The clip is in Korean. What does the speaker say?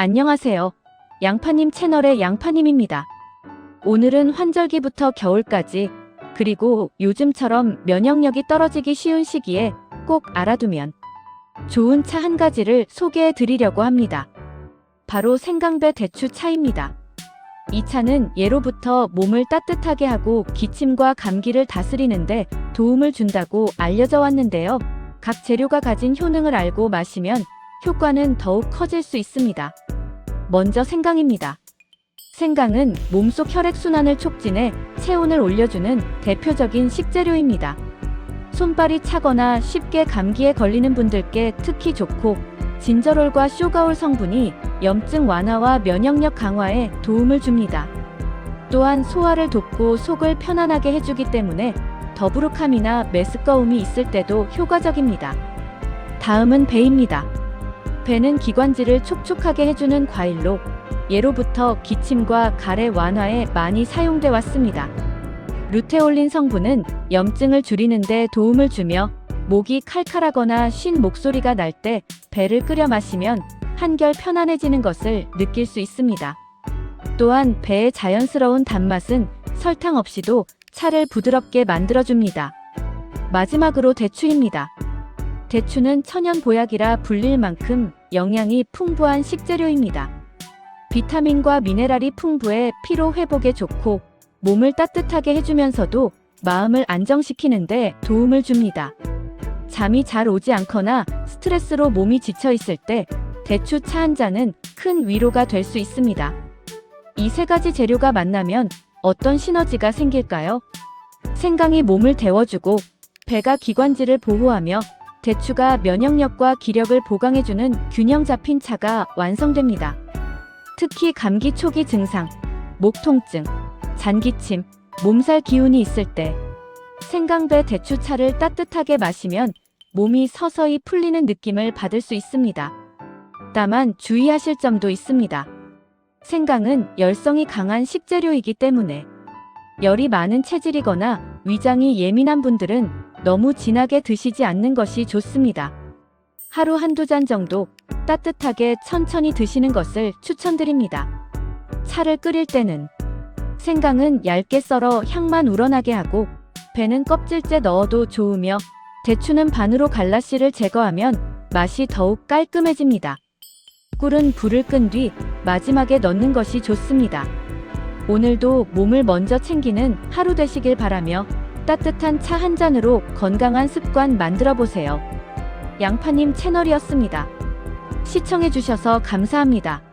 안녕하세요. 양파님 채널의 양파님입니다. 오늘은 환절기부터 겨울까지 그리고 요즘처럼 면역력이 떨어지기 쉬운 시기에 꼭 알아두면 좋은 차 한 가지를 소개해 드리려고 합니다. 바로 생강배 대추 차입니다. 이 차는 예로부터 몸을 따뜻하게 하고 기침과 감기를 다스리는데 도움을 준다고 알려져 왔는데요. 각 재료가 가진 효능을 알고 마시면 효과는 더욱 커질 수 있습니다. 먼저 생강입니다. 생강은 몸속 혈액순환을 촉진해 체온을 올려주는 대표적인 식재료입니다. 손발이 차거나 쉽게 감기에 걸리는 분들께 특히 좋고 진저롤과 쇼가올 성분이 염증 완화와 면역력 강화에 도움을 줍니다. 또한 소화를 돕고 속을 편안하게 해주기 때문에 더부룩함이나 메스꺼움이 있을 때도 효과적입니다. 다음은 배입니다. 배는 기관지를 촉촉하게 해주는 과일로 예로부터 기침과 가래 완화에 많이 사용돼 왔습니다. 루테올린 성분은 염증을 줄이는 데 도움을 주며 목이 칼칼하거나 쉰 목소리가 날 때 배를 끓여 마시면 한결 편안해지는 것을 느낄 수 있습니다. 또한 배의 자연스러운 단맛은 설탕 없이도 차를 부드럽게 만들어줍니다. 마지막으로 대추입니다. 대추는 천연 보약이라 불릴 만큼 영양이 풍부한 식재료입니다. 비타민과 미네랄이 풍부해 피로 회복에 좋고 몸을 따뜻하게 해주면서도 마음을 안정시키는데 도움을 줍니다. 잠이 잘 오지 않거나 스트레스로 몸이 지쳐 있을 때 대추 차 한 잔은 큰 위로가 될 수 있습니다. 이 세 가지 재료가 만나면 어떤 시너지가 생길까요? 생강이 몸을 데워주고 배가 기관지를 보호하며 대추가 면역력과 기력을 보강해주는 균형 잡힌 차가 완성됩니다. 특히 감기 초기 증상, 목 통증, 잔기침, 몸살 기운이 있을 때 생강배 대추차를 따뜻하게 마시면 몸이 서서히 풀리는 느낌을 받을 수 있습니다. 다만 주의하실 점도 있습니다. 생강은 열성이 강한 식재료이기 때문에 열이 많은 체질이거나 위장이 예민한 분들은 너무 진하게 드시지 않는 것이 좋습니다. 하루 한두 잔 정도 따뜻하게 천천히 드시는 것을 추천드립니다. 차를 끓일 때는 생강은 얇게 썰어 향만 우러나게 하고 배는 껍질째 넣어도 좋으며 대추는 반으로 갈라 씨를 제거하면 맛이 더욱 깔끔해집니다. 꿀은 불을 끈 뒤 마지막에 넣는 것이 좋습니다. 오늘도 몸을 먼저 챙기는 하루 되시길 바라며 따뜻한 차 한 잔으로 건강한 습관 만들어 보세요. 양파님 채널이었습니다. 시청해주셔서 감사합니다.